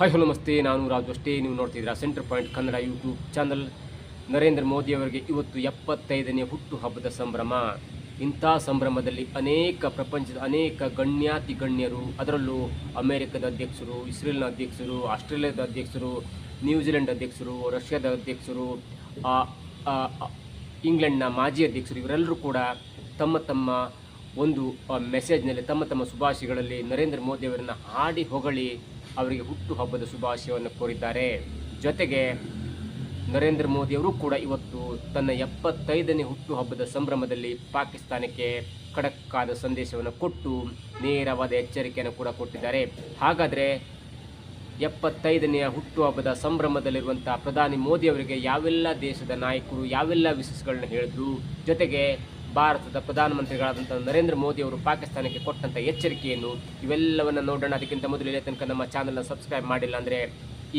Hi hello ನಮಸ್ತೆ, ನಾನು ರಾಜು ಅಷ್ಟೇ. ನೀವು ನೋಡ್ತಿದ್ದೀರಾ centre point Kannada YouTube channel. Narendra ಮೋದಿಯವರಿಗೆ ಇವತ್ತು ಎಪ್ಪತ್ತೈದನೇ ಹುಟ್ಟು ಹಬ್ಬದ ಸಂಭ್ರಮ. ಇಂಥ ಸಂಭ್ರಮದಲ್ಲಿ ಅನೇಕ ಪ್ರಪಂಚದ ಅನೇಕ ಗಣ್ಯಾತಿ ಗಣ್ಯರು ಅದರಲ್ಲೂ ಅಮೆರಿಕದ ಅಧ್ಯಕ್ಷರು, ಇಸ್ರೇಲ್ನ ಅಧ್ಯಕ್ಷರು, ಆಸ್ಟ್ರೇಲಿಯಾದ ಅಧ್ಯಕ್ಷರು, ನ್ಯೂಜಿಲೆಂಡ್ ಅಧ್ಯಕ್ಷರು, ರಷ್ಯಾದ ಅಧ್ಯಕ್ಷರು ಇಂಗ್ಲೆಂಡ್ನ ಮಾಜಿ ಅಧ್ಯಕ್ಷರು, ಇವರೆಲ್ಲರೂ ಕೂಡ ತಮ್ಮ ತಮ್ಮ ಒಂದು ಮೆಸೇಜ್ನಲ್ಲಿ ತಮ್ಮ ತಮ್ಮ ಶುಭಾಶಯಗಳಲ್ಲಿ ನರೇಂದ್ರ ಮೋದಿಯವರನ್ನು ಹಾಡಿ ಹೊಗಳಿ ಅವರಿಗೆ ಹುಟ್ಟುಹಬ್ಬದ ಶುಭಾಶಯವನ್ನು ಕೋರಿದ್ದಾರೆ. ಜೊತೆಗೆ ನರೇಂದ್ರ ಮೋದಿಯವರು ಕೂಡ ಇವತ್ತು ತನ್ನ ಎಪ್ಪತ್ತೈದನೇ ಹುಟ್ಟುಹಬ್ಬದ ಸಂಭ್ರಮದಲ್ಲಿ ಪಾಕಿಸ್ತಾನಕ್ಕೆ ಖಡಕ್ಕಾದ ಸಂದೇಶವನ್ನು ಕೊಟ್ಟು ನೇರವಾದ ಎಚ್ಚರಿಕೆಯನ್ನು ಕೂಡ ಕೊಟ್ಟಿದ್ದಾರೆ. ಹಾಗಾದರೆ ಎಪ್ಪತ್ತೈದನೆಯ ಹುಟ್ಟುಹಬ್ಬದ ಸಂಭ್ರಮದಲ್ಲಿರುವಂಥ ಪ್ರಧಾನಿ ಮೋದಿಯವರಿಗೆ ಯಾವೆಲ್ಲ ದೇಶದ ನಾಯಕರು, ಯಾವೆಲ್ಲ ವಿಶೇಷಗಳನ್ನ ಹೇಳಿದ್ರು? ಜೊತೆಗೆ ಭಾರತದ ಪ್ರಧಾನಮಂತ್ರಿಗಳಾದಂಥ ನರೇಂದ್ರ ಮೋದಿ ಅವರು ಪಾಕಿಸ್ತಾನಕ್ಕೆ ಕೊಟ್ಟಂಥ ಎಚ್ಚರಿಕೆಯನ್ನು ಇವೆಲ್ಲವನ್ನು ನೋಡೋಣ. ಅದಕ್ಕಿಂತ ಮೊದಲು ಇಲ್ಲೇ ತನಕ ನಮ್ಮ ಚಾನಲ್ನ ಸಬ್ಸ್ಕ್ರೈಬ್ ಮಾಡಿಲ್ಲ ಅಂದರೆ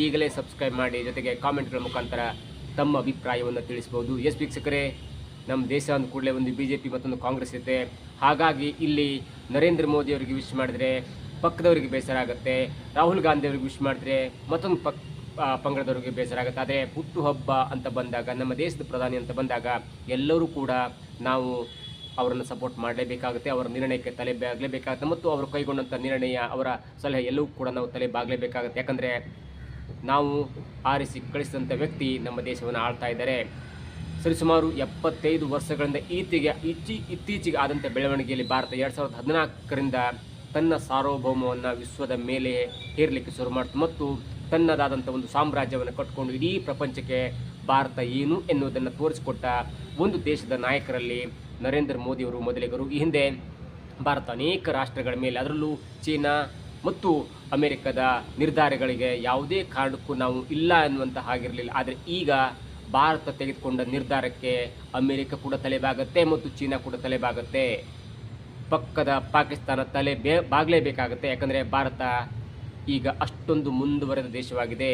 ಈಗಲೇ ಸಬ್ಸ್ಕ್ರೈಬ್ ಮಾಡಿ, ಜೊತೆಗೆ ಕಾಮೆಂಟ್ಗಳ ಮುಖಾಂತರ ತಮ್ಮ ಅಭಿಪ್ರಾಯವನ್ನು ತಿಳಿಸ್ಬೋದು. ಎಸ್ ವೀಕ್ಷಕರೇ, ನಮ್ಮ ದೇಶ ಅಂದ ಕೂಡಲೇ ಒಂದು ಬಿ ಜೆ ಪಿ ಮತ್ತೊಂದು ಕಾಂಗ್ರೆಸ್ ಇದೆ ಹಾಗಾಗಿ ಇಲ್ಲಿ ನರೇಂದ್ರ ಮೋದಿ ಅವರಿಗೆ ವಿಶ್ ಮಾಡಿದರೆ ಪಕ್ಕದವರಿಗೆ ಬೇಸರ ಆಗುತ್ತೆ. ರಾಹುಲ್ ಗಾಂಧಿ ಅವರಿಗೆ ವಿಶ್ ಮಾಡಿದ್ರೆ ಮತ್ತೊಂದು ಪಕ್ ಪಂಗಡದವರಿಗೆ ಬೇಸರ ಆಗುತ್ತೆ ಆದರೆ ಹುಟ್ಟುಹಬ್ಬ ಅಂತ ಬಂದಾಗ, ನಮ್ಮ ದೇಶದ ಪ್ರಧಾನಿ ಅಂತ ಬಂದಾಗ ಎಲ್ಲರೂ ಕೂಡ ನಾವು ಅವರನ್ನು ಸಪೋರ್ಟ್ ಮಾಡಲೇಬೇಕಾಗುತ್ತೆ. ಅವರ ನಿರ್ಣಯಕ್ಕೆ ತಲೆ ಬಾಗಲೇಬೇಕಾಗುತ್ತೆ. ಮತ್ತು ಅವರು ಕೈಗೊಂಡಂಥ ನಿರ್ಣಯ, ಅವರ ಸಲಹೆ ಎಲ್ಲವೂ ಕೂಡ ನಾವು ತಲೆ ಬಾಗಲೇಬೇಕಾಗುತ್ತೆ. ಯಾಕಂದರೆ ನಾವು ಆರಿಸಿ ಕಳಿಸಿದಂಥ ವ್ಯಕ್ತಿ ನಮ್ಮ ದೇಶವನ್ನು ಆಳ್ತಾ ಇದ್ದಾರೆ. ಸರಿಸುಮಾರು ಎಪ್ಪತ್ತೈದು ವರ್ಷಗಳಿಂದ ಈಚೆಗೆ ಇಚ್ಚಿ ಇತ್ತೀಚೆಗೆ ಆದಂಥ ಬೆಳವಣಿಗೆಯಲ್ಲಿ ಭಾರತ ಎರಡು ಸಾವಿರದ ಹದಿನಾಲ್ಕರಿಂದ ತನ್ನ ಸಾರ್ವಭೌಮವನ್ನು ವಿಶ್ವದ ಮೇಲೆ ಹೇರಲಿಕ್ಕೆ ಶುರು ಮಾಡಿತು. ಮತ್ತು ತನ್ನದಾದಂಥ ಒಂದು ಸಾಮ್ರಾಜ್ಯವನ್ನು ಕಟ್ಕೊಂಡು ಇಡೀ ಪ್ರಪಂಚಕ್ಕೆ ಭಾರತ ಏನು ಎನ್ನುವುದನ್ನು ತೋರಿಸಿಕೊಟ್ಟ ಒಂದು ದೇಶದ ನಾಯಕರಲ್ಲಿ ನರೇಂದ್ರ ಮೋದಿಯವರು ಮೊದಲಿಗರು. ಈ ಹಿಂದೆ ಭಾರತ ಅನೇಕ ರಾಷ್ಟ್ರಗಳ ಮೇಲೆ, ಅದರಲ್ಲೂ ಚೀನಾ ಮತ್ತು ಅಮೆರಿಕದ ನಿರ್ಧಾರಗಳಿಗೆ ಯಾವುದೇ ಕಾರಣಕ್ಕೂ ನಾವು ಇಲ್ಲ ಎನ್ನುವಂತಹ ಹಾಗಿರಲಿಲ್ಲ. ಆದರೆ ಈಗ ಭಾರತ ತೆಗೆದುಕೊಂಡ ನಿರ್ಧಾರಕ್ಕೆ ಅಮೆರಿಕ ಕೂಡ ತಲೆಬಾಗುತ್ತೆ ಮತ್ತು ಚೀನಾ ಕೂಡ ತಲೆಬಾಗುತ್ತೆ. ಪಕ್ಕದ ಪಾಕಿಸ್ತಾನ ತಲೆ ಬೇ, ಬಾಗಲೇಬೇಕಾಗುತ್ತೆ. ಯಾಕಂದರೆ ಭಾರತ ಈಗ ಅಷ್ಟೊಂದು ಮುಂದುವರೆದ ದೇಶವಾಗಿದೆ.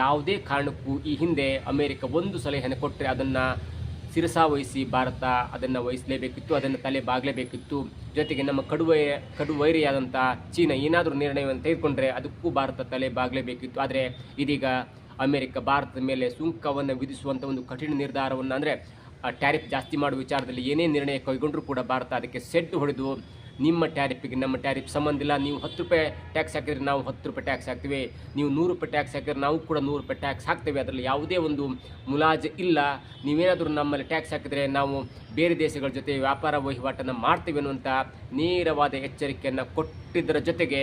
ಯಾವುದೇ ಕಾರಣಕ್ಕೂ ಈ ಹಿಂದೆ ಅಮೇರಿಕ ಒಂದು ಸಲಹೆಯನ್ನು ಕೊಟ್ಟರೆ ಅದನ್ನು ಶಿರಸಾವಹಿಸಿ ಭಾರತ ಅದನ್ನು ವಹಿಸಲೇಬೇಕಿತ್ತು, ಅದನ್ನು ತಲೆ ಬಾಗಲೇಬೇಕಿತ್ತು. ಜೊತೆಗೆ ನಮ್ಮ ಕಡುವೈ ಕಡುವೈರಿಯಾದಂಥ ಚೀನಾ ಏನಾದರೂ ನಿರ್ಣಯವನ್ನು ತೆಗೆದುಕೊಂಡ್ರೆ ಅದಕ್ಕೂ ಭಾರತ ತಲೆ ಬಾಗಲೇಬೇಕಿತ್ತು. ಆದರೆ ಇದೀಗ ಅಮೇರಿಕ ಭಾರತದ ಮೇಲೆ ಸುಂಕವನ್ನು ವಿಧಿಸುವಂಥ ಒಂದು ಕಠಿಣ ನಿರ್ಧಾರವನ್ನು ಅಂದರೆ ಟ್ಯಾರಿಫ್ ಜಾಸ್ತಿ ಮಾಡುವ ವಿಚಾರದಲ್ಲಿ ಏನೇ ನಿರ್ಣಯ ಕೈಗೊಂಡರೂ ಕೂಡ ಭಾರತ ಅದಕ್ಕೆ ಸೆಡ್ಡು ಹೊಡೆದು ನಿಮ್ಮ ಟ್ಯಾರಿಫಿಗೆ ನಮ್ಮ ಟ್ಯಾರಿಫ್ ಸಂಬಂಧ ಇಲ್ಲ. ನೀವು ಹತ್ತು ರೂಪಾಯಿ ಟ್ಯಾಕ್ಸ್ ಹಾಕಿದ್ರೆ ನಾವು ಹತ್ತು ರೂಪಾಯಿ ಟ್ಯಾಕ್ಸ್ ಹಾಕ್ತೀವಿ. ನೀವು ನೂರು ರೂಪಾಯಿ ಟ್ಯಾಕ್ಸ್ ಹಾಕಿದ್ರೆ ನಾವು ಕೂಡ ನೂರು ರೂಪಾಯಿ ಟ್ಯಾಕ್ಸ್ ಹಾಕ್ತೇವೆ. ಅದರಲ್ಲಿ ಯಾವುದೇ ಒಂದು ಮುಲಾಜು ಇಲ್ಲ. ನೀವೇನಾದರೂ ನಮ್ಮಲ್ಲಿ ಟ್ಯಾಕ್ಸ್ ಹಾಕಿದರೆ ನಾವು ಬೇರೆ ದೇಶಗಳ ಜೊತೆ ವ್ಯಾಪಾರ ವಹಿವಾಟನ್ನು ಮಾಡ್ತೇವೆ ಅನ್ನುವಂಥ ನೇರವಾದ ಎಚ್ಚರಿಕೆಯನ್ನು ಕೊಟ್ಟಿದ್ದರ ಜೊತೆಗೆ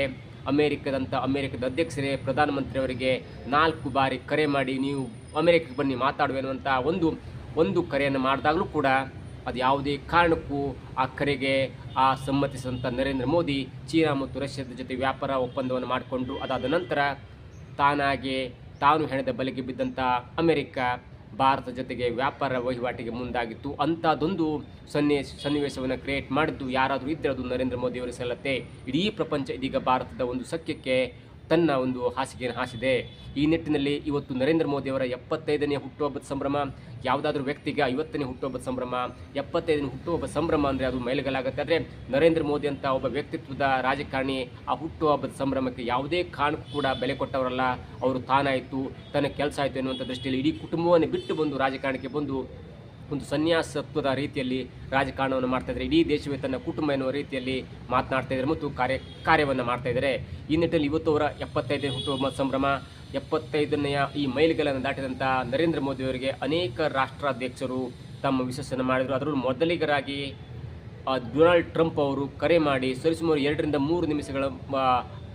ಅಮೇರಿಕದಂಥ ಅಮೇರಿಕದ ಅಧ್ಯಕ್ಷರೇ ಪ್ರಧಾನಮಂತ್ರಿಯವರಿಗೆ ನಾಲ್ಕು ಬಾರಿ ಕರೆ ಮಾಡಿ ನೀವು ಅಮೇರಿಕಕ್ಕೆ ಬನ್ನಿ ಮಾತಾಡುವೆ ಅನ್ನುವಂಥ ಒಂದು ಒಂದು ಕರೆಯನ್ನು ಮಾಡಿದಾಗಲೂ ಕೂಡ ಅದು ಯಾವುದೇ ಕಾರಣಕ್ಕೂ ಆ ಕರೆಗೆ ಆ ಸಮ್ಮತಿಸಿದಂಥ ನರೇಂದ್ರ ಮೋದಿ ಚೀನಾ ಮತ್ತು ರಷ್ಯಾದ ಜೊತೆ ವ್ಯಾಪಾರ ಒಪ್ಪಂದವನ್ನು ಮಾಡಿಕೊಂಡು ಅದಾದ ನಂತರ ತಾನಾಗೆ ತಾನು ಹೆಣದ ಬಲೆಗೆ ಬಿದ್ದಂಥ ಅಮೆರಿಕ, ಭಾರತ ಜೊತೆಗೆ ವ್ಯಾಪಾರ ವಹಿವಾಟಿಗೆ ಮುಂದಾಗಿತ್ತು. ಅಂಥದ್ದೊಂದು ಸನ್ನಿ, ಸನ್ನಿವೇಶವನ್ನು ಕ್ರಿಯೇಟ್ ಮಾಡಿದ್ದು ಯಾರಾದರೂ ಇದ್ದರೆ ಅದು ನರೇಂದ್ರ ಮೋದಿಯವರ ಸಲ್ಲತ್ತೆ. ಇಡೀ ಪ್ರಪಂಚ ಇದೀಗ ಭಾರತದ ಒಂದು ಸಖ್ಯಕ್ಕೆ ತನ್ನ ಒಂದು ಹಾಸಿಗೆಯನ್ನು ಹಾಸಿದೆ. ಈ ನಿಟ್ಟಿನಲ್ಲಿ ಇವತ್ತು ನರೇಂದ್ರ ಮೋದಿಯವರ ಎಪ್ಪತ್ತೈದನೇ ಹುಟ್ಟುಹಬ್ಬದ ಸಂಭ್ರಮ, ಯಾವುದಾದ್ರೂ ವ್ಯಕ್ತಿಗೆ ಐವತ್ತನೇ ಹುಟ್ಟುಹಬ್ಬದ ಸಂಭ್ರಮ, ಎಪ್ಪತ್ತೈದನೇ ಹುಟ್ಟುಹಬ್ಬ ಸಂಭ್ರಮ ಅಂದರೆ ಅದು ಮೈಲಿಗಲಾಗುತ್ತೆ ಆದರೆ ನರೇಂದ್ರ ಮೋದಿ ಅಂತ ಒಬ್ಬ ವ್ಯಕ್ತಿತ್ವದ ರಾಜಕಾರಣಿ ಆ ಹುಟ್ಟುಹಬ್ಬದ ಸಂಭ್ರಮಕ್ಕೆ ಯಾವುದೇ ಕಾರಣಕ್ಕೂ ಕೂಡ ಬೆಲೆ ಕೊಟ್ಟವರಲ್ಲ. ಅವರು ತಾನಾಯಿತು ತನ್ನ ಕೆಲಸ ಆಯಿತು ಎನ್ನುವಂಥ ದೃಷ್ಟಿಯಲ್ಲಿ ಇಡೀ ಕುಟುಂಬವನ್ನು ಬಿಟ್ಟು ಬಂದು ರಾಜಕಾರಣಕ್ಕೆ ಬಂದು ಒಂದು ಸನ್ಯಾಸತ್ವದ ರೀತಿಯಲ್ಲಿ ರಾಜಕಾರಣವನ್ನು ಮಾಡ್ತಾಯಿದ್ದಾರೆ ಇಡೀ ದೇಶವೇ ತನ್ನ ಕುಟುಂಬ ಎನ್ನುವ ರೀತಿಯಲ್ಲಿ ಮಾತನಾಡ್ತಾ ಇದ್ದಾರೆ ಮತ್ತು ಕಾರ್ಯ, ಕಾರ್ಯವನ್ನು ಮಾಡ್ತಾ ಇದ್ದಾರೆ. ಈ ನಿಟ್ಟಿನಲ್ಲಿ ಇವತ್ತು ಅವರ ಎಪ್ಪತ್ತೈದನೇ ಹುಟ್ಟುಹಬ್ಬ ಸಂಭ್ರಮ, ಎಪ್ಪತ್ತೈದನೆಯ ಈ ಮೈಲುಗಲ್ಲನ್ನು ದಾಟಿದಂಥ ನರೇಂದ್ರ ಮೋದಿಯವರಿಗೆ ಅನೇಕ ರಾಷ್ಟ್ರಾಧ್ಯಕ್ಷರು ತಮ್ಮ ವಿಶೇಷನ ಮಾಡಿದರು. ಅದರಲ್ಲೂ ಮೊದಲಿಗರಾಗಿ ಡೊನಾಲ್ಡ್ ಟ್ರಂಪ್ ಅವರು ಕರೆ ಮಾಡಿ ಸರಿಸುಮಾರು ಎರಡರಿಂದ ಮೂರು ನಿಮಿಷಗಳ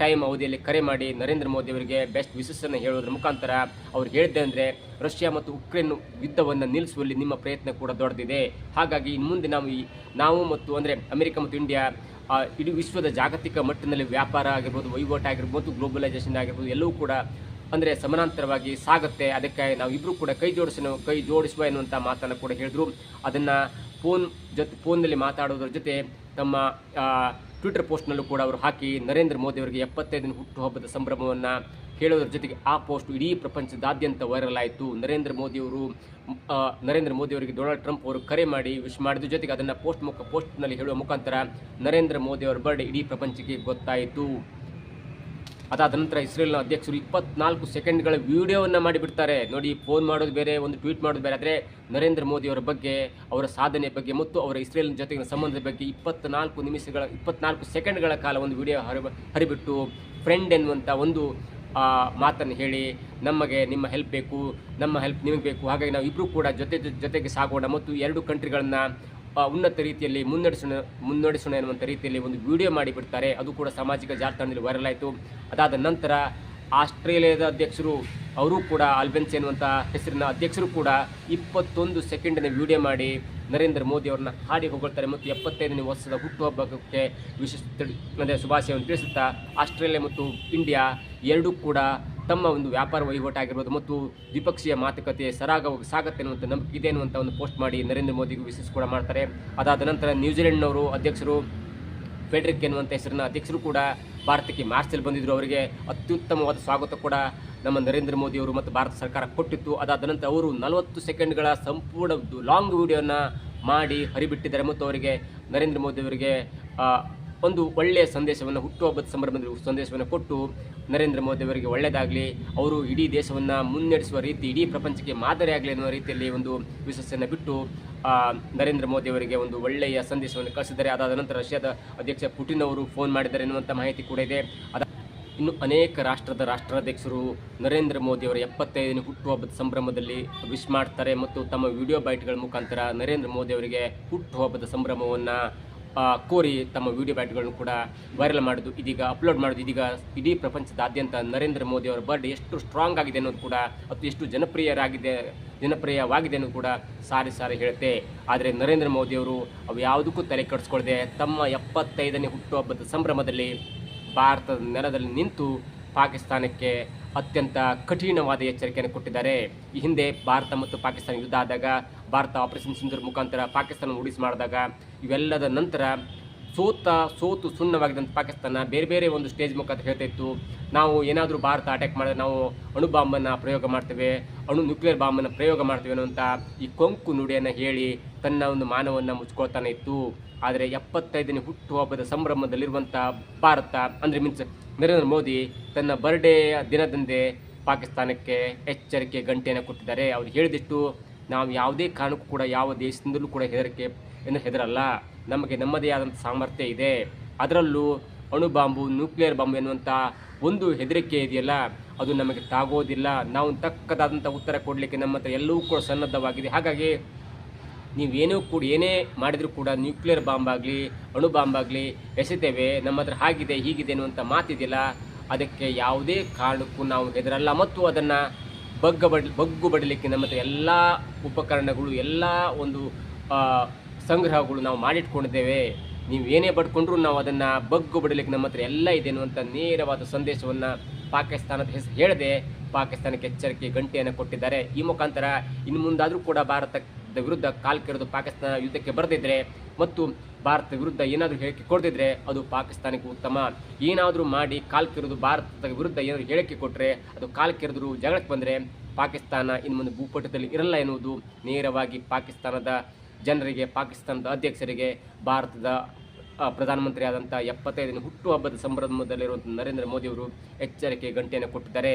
ಟೈಮ್ ಅವಧಿಯಲ್ಲಿ ಕರೆ ಮಾಡಿ ನರೇಂದ್ರ ಮೋದಿ ಅವರಿಗೆ ಬೆಸ್ಟ್ ವಿಶಸ್ಸನ್ನು ಹೇಳೋದ್ರ ಮುಖಾಂತರ ಅವ್ರು ಹೇಳಿದ್ದೆ ಅಂದರೆ ರಷ್ಯಾ ಮತ್ತು ಉಕ್ರೇನ್ ಯುದ್ಧವನ್ನು ನಿಲ್ಲಿಸುವಲ್ಲಿ ನಿಮ್ಮ ಪ್ರಯತ್ನ ಕೂಡ ದೊಡ್ಡದಿದೆ. ಹಾಗಾಗಿ ಇನ್ನು ಮುಂದೆ ನಾವು ಈ ನಾವು ಮತ್ತು ಅಂದರೆ ಅಮೆರಿಕ ಮತ್ತು ಇಂಡಿಯಾ ಇಡೀ ವಿಶ್ವದ ಜಾಗತಿಕ ಮಟ್ಟದಲ್ಲಿ ವ್ಯಾಪಾರ ಆಗಿರ್ಬೋದು, ವಹಿವಾಟು ಆಗಿರ್ಬೋದು, ಗ್ಲೋಬಲೈಸೇಷನ್ ಆಗಿರ್ಬೋದು, ಎಲ್ಲವೂ ಕೂಡ ಅಂದರೆ ಸಮಾನಾಂತರವಾಗಿ ಸಾಗುತ್ತೆ. ಅದಕ್ಕೆ ನಾವು ಇಬ್ಬರು ಕೂಡ ಕೈ ಜೋಡಿಸೋ ಕೈ ಜೋಡಿಸುವ ಎನ್ನುವಂಥ ಮಾತನ್ನು ಕೂಡ ಹೇಳಿದ್ರು. ಅದನ್ನು ಫೋನ್ ಜೊತೆ, ಫೋನ್ನಲ್ಲಿ ಮಾತಾಡೋದ್ರ ಜೊತೆ ತಮ್ಮ ಟ್ವಿಟರ್ ಪೋಸ್ಟ್ನಲ್ಲೂ ಕೂಡ ಅವರು ಹಾಕಿ ನರೇಂದ್ರ ಮೋದಿ ಅವರಿಗೆ ಎಪ್ಪತ್ತೈದನೇ ಹುಟ್ಟುಹಬ್ಬದ ಸಂಭ್ರಮವನ್ನು ಹೇಳೋದ್ರ ಜೊತೆಗೆ ಆ ಪೋಸ್ಟ್ ಇಡೀ ಪ್ರಪಂಚದಾದ್ಯಂತ ವೈರಲ್ ಆಯಿತು. ನರೇಂದ್ರ ಮೋದಿಯವರು ನರೇಂದ್ರ ಮೋದಿಯವರಿಗೆ ಡೊನಾಲ್ಡ್ ಟ್ರಂಪ್ ಅವರು ಕರೆ ಮಾಡಿ ವಿಶ್ ಮಾಡಿದ ಜೊತೆಗೆ ಅದನ್ನು ಪೋಸ್ಟ್ ಮುಖ ಪೋಸ್ಟ್ನಲ್ಲಿ ಹೇಳುವ ಮುಖಾಂತರ ನರೇಂದ್ರ ಮೋದಿಯವರ ಬರ್ಡೇ ಇಡೀ ಪ್ರಪಂಚಕ್ಕೆ ಗೊತ್ತಾಯಿತು. ಅದಾದ ನಂತರ ಇಸ್ರೇಲ್ನ ಅಧ್ಯಕ್ಷರು ಇಪ್ಪತ್ನಾಲ್ಕು ಸೆಕೆಂಡ್ಗಳ ವಿಡಿಯೋವನ್ನು ಮಾಡಿಬಿಡ್ತಾರೆ. ನೋಡಿ, ಫೋನ್ ಮಾಡೋದು ಬೇರೆ, ಒಂದು ಟ್ವೀಟ್ ಮಾಡೋದು ಬೇರೆ. ಆದರೆ ನರೇಂದ್ರ ಮೋದಿ ಅವರ ಬಗ್ಗೆ, ಅವರ ಸಾಧನೆ ಬಗ್ಗೆ ಮತ್ತು ಅವರ ಇಸ್ರೇಲ್ ಜೊತೆಗಿನ ಸಂಬಂಧದ ಬಗ್ಗೆ ಇಪ್ಪತ್ನಾಲ್ಕು ನಿಮಿಷಗಳ, ಇಪ್ಪತ್ನಾಲ್ಕು ಸೆಕೆಂಡ್ಗಳ ಕಾಲ ಒಂದು ವಿಡಿಯೋ ಹರಿ ಹರಿಬಿಟ್ಟು ಫ್ರೆಂಡ್ ಎನ್ನುವಂಥ ಒಂದು ಮಾತನ್ನು ಹೇಳಿ, ನಮಗೆ ನಿಮ್ಮ ಹೆಲ್ಪ್ ಬೇಕು, ನಮ್ಮ ಹೆಲ್ಪ್ ನಿಮಗೆ ಬೇಕು. ಹಾಗಾಗಿ ನಾವು ಇಬ್ಬರೂ ಕೂಡ ಜೊತೆ, ಜೊತೆಗೆ ಸಾಗೋಣ ಮತ್ತು ಎರಡು ಕಂಟ್ರಿಗಳನ್ನು ಉನ್ನತ ರೀತಿಯಲ್ಲಿ ಮುನ್ನಡೆಸೋಣ ಮುನ್ನಡೆಸೋಣ ಎನ್ನುವಂಥ ರೀತಿಯಲ್ಲಿ ಒಂದು ವಿಡಿಯೋ ಮಾಡಿಬಿಡ್ತಾರೆ. ಅದು ಕೂಡ ಸಾಮಾಜಿಕ ಜಾಲತಾಣದಲ್ಲಿ ವೈರಲ್ ಆಯಿತು. ಅದಾದ ನಂತರ ಆಸ್ಟ್ರೇಲಿಯಾದ ಅಧ್ಯಕ್ಷರು, ಅವರು ಕೂಡ ಆಲ್ಬೆನ್ಸ್ ಎನ್ನುವಂಥ ಹೆಸರಿನ ಅಧ್ಯಕ್ಷರು ಕೂಡ ಇಪ್ಪತ್ತೊಂದು ಸೆಕೆಂಡಿನ ವಿಡಿಯೋ ಮಾಡಿ ನರೇಂದ್ರ ಮೋದಿ ಅವರನ್ನ ಹಾಡಿ ಹೊಗಳ್ತಾರೆ ಮತ್ತು ಎಪ್ಪತ್ತೈದನೇ ವರ್ಷದ ಹುಟ್ಟುಹಬ್ಬಕ್ಕೆ ವಿಶೇಷ ಅಂದರೆ ಶುಭಾಶಯವನ್ನು ತಿಳಿಸುತ್ತಾ, ಆಸ್ಟ್ರೇಲಿಯಾ ಮತ್ತು ಇಂಡಿಯಾ ಎರಡೂ ಕೂಡ ತಮ್ಮ ಒಂದು ವ್ಯಾಪಾರ ವಹಿವಾಟಾಗಿರ್ಬೋದು ಮತ್ತು ದ್ವಿಪಕ್ಷೀಯ ಮಾತುಕತೆ ಸರಾಗ ಸಾಗತ್ತೆ ಅನ್ನುವಂಥ ನಂಬಿಕೆ ಇದೆ ಅನ್ನುವಂಥ ಒಂದು ಪೋಸ್ಟ್ ಮಾಡಿ ನರೇಂದ್ರ ಮೋದಿಗೂ ವಿಶೇಷ ಕೂಡ ಮಾಡ್ತಾರೆ. ಅದಾದ ನಂತರ ನ್ಯೂಜಿಲೆಂಡ್ನವರು ಅಧ್ಯಕ್ಷರು ಫೆಡ್ರಿಕ್ ಎನ್ನುವಂಥ ಹೆಸರಿನ ಅಧ್ಯಕ್ಷರು ಕೂಡ ಭಾರತಕ್ಕೆ ಮಾರ್ಚಲ್ಲಿ ಬಂದಿದ್ದರು ಅವರಿಗೆ ಅತ್ಯುತ್ತಮವಾದ ಸ್ವಾಗತ ಕೂಡ ನಮ್ಮ ನರೇಂದ್ರ ಮೋದಿ ಅವರು ಮತ್ತು ಭಾರತ ಸರ್ಕಾರ ಕೊಟ್ಟಿತ್ತು. ಅದಾದ ನಂತರ ಅವರು ನಲವತ್ತು ಸೆಕೆಂಡ್ಗಳ ಸಂಪೂರ್ಣ ಲಾಂಗ್ ವಿಡಿಯೋನ ಮಾಡಿ ಹರಿಬಿಟ್ಟಿದ್ದಾರೆ ಮತ್ತು ಅವರಿಗೆ ನರೇಂದ್ರ ಮೋದಿಯವರಿಗೆ ಒಂದು ಒಳ್ಳೆಯ ಸಂದೇಶವನ್ನು, ಹುಟ್ಟುಹಬ್ಬದ ಸಂಭ್ರಮದಲ್ಲಿ ಸಂದೇಶವನ್ನು ಕೊಟ್ಟು ನರೇಂದ್ರ ಮೋದಿ ಅವರಿಗೆ ಒಳ್ಳೆಯದಾಗಲಿ, ಅವರು ಇಡೀ ದೇಶವನ್ನು ಮುನ್ನಡೆಸುವ ರೀತಿ, ಇಡೀ ಪ್ರಪಂಚಕ್ಕೆ ಮಾದರಿಯಾಗಲಿ ಅನ್ನುವ ರೀತಿಯಲ್ಲಿ ಒಂದು ವಿಶ್ವಾಸವನ್ನು ಬಿಟ್ಟು ನರೇಂದ್ರ ಮೋದಿ ಅವರಿಗೆ ಒಂದು ಒಳ್ಳೆಯ ಸಂದೇಶವನ್ನು ಕಳಿಸಿದ್ದಾರೆ ಅದಾದ ನಂತರ ರಷ್ಯಾದ ಅಧ್ಯಕ್ಷ ಪುಟಿನ್ ಅವರು ಫೋನ್ ಮಾಡಿದ್ದಾರೆ ಎನ್ನುವಂಥ ಮಾಹಿತಿ ಕೂಡ ಇದೆ. ಅದ ಇನ್ನು ಅನೇಕ ರಾಷ್ಟ್ರದ ರಾಷ್ಟ್ರಾಧ್ಯಕ್ಷರು ನರೇಂದ್ರ ಮೋದಿ ಅವರ ಎಪ್ಪತ್ತೈದನೇ ಹುಟ್ಟುಹಬ್ಬದ ಸಂಭ್ರಮದಲ್ಲಿ ವಿಶ್ ಮಾಡ್ತಾರೆ ಮತ್ತು ತಮ್ಮ ವಿಡಿಯೋ ಬೈಟ್ಗಳ ಮುಖಾಂತರ ನರೇಂದ್ರ ಮೋದಿ ಅವರಿಗೆ ಹುಟ್ಟುಹಬ್ಬದ ಸಂಭ್ರಮವನ್ನು ಕೋರಿ ತಮ್ಮ ವಿಡಿಯೋ ಬ್ಯಾಟ್ಗಳನ್ನು ಕೂಡ ವೈರಲ್ ಮಾಡೋದು ಇದೀಗ ಅಪ್ಲೋಡ್ ಮಾಡೋದು ಇದೀಗ ಇಡೀ ಪ್ರಪಂಚದಾದ್ಯಂತ ನರೇಂದ್ರ ಮೋದಿ ಅವರ ಬರ್ಡೇ ಎಷ್ಟು ಸ್ಟ್ರಾಂಗ್ ಆಗಿದೆ ಅನ್ನೋದು ಕೂಡ ಮತ್ತು ಎಷ್ಟು ಜನಪ್ರಿಯರಾಗಿದೆ, ಜನಪ್ರಿಯವಾಗಿದೆ ಅನ್ನೋದು ಕೂಡ ಸಾರಿ ಸಾರಿ ಹೇಳುತ್ತೆ. ಆದರೆ ನರೇಂದ್ರ ಮೋದಿ ಅವರು ಅವು ಯಾವುದಕ್ಕೂ ತಲೆ ಕೆಡಿಸ್ಕೊಳ್ಳದೆ ತಮ್ಮ ಎಪ್ಪತ್ತೈದನೇ ಹುಟ್ಟುಹಬ್ಬದ ಸಂಭ್ರಮದಲ್ಲಿ ಭಾರತದ ನೆಲದಲ್ಲಿ ನಿಂತು ಪಾಕಿಸ್ತಾನಕ್ಕೆ ಅತ್ಯಂತ ಕಠಿಣವಾದ ಎಚ್ಚರಿಕೆಯನ್ನು ಕೊಟ್ಟಿದ್ದಾರೆ. ಈ ಹಿಂದೆ ಭಾರತ ಮತ್ತು ಪಾಕಿಸ್ತಾನ ಯುದ್ಧ ಆದಾಗ, ಭಾರತ ಆಪರೇಷನ್ ಸಿಂಧೂರ್ ಮುಖಾಂತರ ಪಾಕಿಸ್ತಾನ ಉಡಿಸಿ ಮಾಡಿದಾಗ, ಇವೆಲ್ಲದ ನಂತರ ಸೋತ, ಸೋತು ಸುಣ್ಣವಾಗಿದ್ದಂಥ ಪಾಕಿಸ್ತಾನ ಬೇರೆ ಬೇರೆ ಒಂದು ಸ್ಟೇಜ್ ಮುಖಾಂತರ ಹೇಳ್ತಾ ಇತ್ತು. ನಾವು ಏನಾದರೂ ಭಾರತ ಅಟ್ಯಾಕ್ ಮಾಡಿದ್ರೆ ನಾವು ಅಣು ಬಾಂಬನ್ನು ಪ್ರಯೋಗ ಮಾಡ್ತೇವೆ. ಅಣು ನ್ಯೂಕ್ಲಿಯರ್ ಬಾಂಬನ್ನು ಪ್ರಯೋಗ ಮಾಡ್ತೀವಿ ಅನ್ನುವಂಥ ಈ ಕೊಂಕು ನುಡಿಯನ್ನು ಹೇಳಿ ತನ್ನ ಒಂದು ಮಾನವನ್ನು ಮುಚ್ಕೊಳ್ತಾನೆ ಇತ್ತು. ಆದರೆ ಎಪ್ಪತ್ತೈದನೇ ಹುಟ್ಟುಹಬ್ಬದ ಸಂಭ್ರಮದಲ್ಲಿರುವಂಥ ಭಾರತ, ಅಂದರೆ ಮೀನ್ಸ್ ನರೇಂದ್ರ ಮೋದಿ ತನ್ನ ಬರ್ಡೇ ದಿನದಂದೇ ಪಾಕಿಸ್ತಾನಕ್ಕೆ ಎಚ್ಚರಿಕೆ ಗಂಟೆಯನ್ನು ಕೊಟ್ಟಿದ್ದಾರೆ. ಅವ್ರು ಹೇಳಿದಿಟ್ಟು ನಾವು ಯಾವುದೇ ಕಾರಣಕ್ಕೂ ಕೂಡ ಯಾವ ದೇಶದಿಂದಲೂ ಕೂಡ ಹೆದರಿಕೆ ಎಂದು ಹೆದರಲ್ಲ. ನಮಗೆ ನಮ್ಮದೇ ಆದಂಥ ಸಾಮರ್ಥ್ಯ ಇದೆ. ಅದರಲ್ಲೂ ಅಣು ಬಾಂಬು ನ್ಯೂಕ್ಲಿಯರ್ ಬಾಂಬ್ ಎನ್ನುವಂಥ ಒಂದು ಹೆದರಿಕೆ ಇದೆಯಲ್ಲ, ಅದು ನಮಗೆ ತಾಗೋದಿಲ್ಲ. ನಾವು ತಕ್ಕದಾದಂಥ ಉತ್ತರ ಕೊಡಲಿಕ್ಕೆ ನಮ್ಮ ಹತ್ರ ಎಲ್ಲವೂ ಕೂಡ ಸನ್ನದ್ಧವಾಗಿದೆ. ಹಾಗಾಗಿ ನೀವೇನೂ ಕೂಡ, ಏನೇ ಮಾಡಿದರೂ ಕೂಡ ನ್ಯೂಕ್ಲಿಯರ್ ಬಾಂಬ್ ಆಗಲಿ ಅಣು ಬಾಂಬ್ ಆಗಲಿ ಎಸೆತೇವೆ. ನಮ್ಮ ಹತ್ರ ಹಾಗಿದೆ, ಹೀಗಿದೆ ಅನ್ನುವಂಥ ಮಾತಿದೆಯಲ್ಲ, ಅದಕ್ಕೆ ಯಾವುದೇ ಕಾರಣಕ್ಕೂ ನಾವು ಹೆದರಲ್ಲ. ಮತ್ತು ಅದನ್ನು ಬಗ್ಗ ಬಡ್ ಬಗ್ಗು ಬಡಲಿಕ್ಕೆ ನಮ್ಮ ಹತ್ರ ಎಲ್ಲ ಉಪಕರಣಗಳು, ಎಲ್ಲ ಒಂದು ಸಂಗ್ರಹಗಳು ನಾವು ಮಾಡಿಟ್ಕೊಂಡಿದ್ದೇವೆ. ನೀವು ಏನೇ ಬಡ್ಕೊಂಡ್ರೂ ನಾವು ಅದನ್ನು ಬಗ್ಗು ಬಿಡಲಿಕ್ಕೆ ನಮ್ಮ ಹತ್ರ ಎಲ್ಲ ಇದೆ ಅನ್ನುವಂಥ ನೇರವಾದ ಸಂದೇಶವನ್ನು ಪಾಕಿಸ್ತಾನದ ಹೆಸರು ಹೇಳದೆ ಪಾಕಿಸ್ತಾನಕ್ಕೆ ಎಚ್ಚರಿಕೆ ಗಂಟೆಯನ್ನು ಕೊಟ್ಟಿದ್ದಾರೆ. ಈ ಮುಖಾಂತರ ಇನ್ನು ಮುಂದಾದರೂ ಕೂಡ ಭಾರತದ ವಿರುದ್ಧ ಕಾಲ್ ಕೆರೆದು ಪಾಕಿಸ್ತಾನ ಯುದ್ಧಕ್ಕೆ ಬರೆದಿದ್ರೆ ಮತ್ತು ಭಾರತದ ವಿರುದ್ಧ ಏನಾದರೂ ಹೇಳಿಕೆ ಕೊಡ್ತಿದ್ರೆ ಅದು ಪಾಕಿಸ್ತಾನಕ್ಕೆ ಉತ್ತಮ. ಏನಾದರೂ ಮಾಡಿ ಕಾಲ್ ಕೆರೆದು ಭಾರತದ ವಿರುದ್ಧ ಏನಾದರೂ ಹೇಳಿಕೆ ಕೊಟ್ಟರೆ ಅದು ಕಾಲ್ ಕೆರೆದ್ರು ಜಗಳಕ್ಕೆ ಬಂದರೆ ಪಾಕಿಸ್ತಾನ ಇನ್ನು ಮುಂದೆ ಭೂಪಟದಲ್ಲಿ ಇರಲ್ಲ ಎನ್ನುವುದು ನೇರವಾಗಿ ಪಾಕಿಸ್ತಾನದ ಜನರಿಗೆ, ಪಾಕಿಸ್ತಾನದ ಅಧ್ಯಕ್ಷರಿಗೆ ಭಾರತದ ಪ್ರಧಾನಮಂತ್ರಿ ಆದಂಥ ಎಪ್ಪತ್ತೈದನೇ ಹುಟ್ಟುಹಬ್ಬದ ಸಂಭ್ರಮದಲ್ಲಿರುವಂಥ ನರೇಂದ್ರ ಮೋದಿ ಅವರು ಎಚ್ಚರಿಕೆ ಗಂಟೆಯನ್ನು ಕೊಟ್ಟಿದ್ದಾರೆ.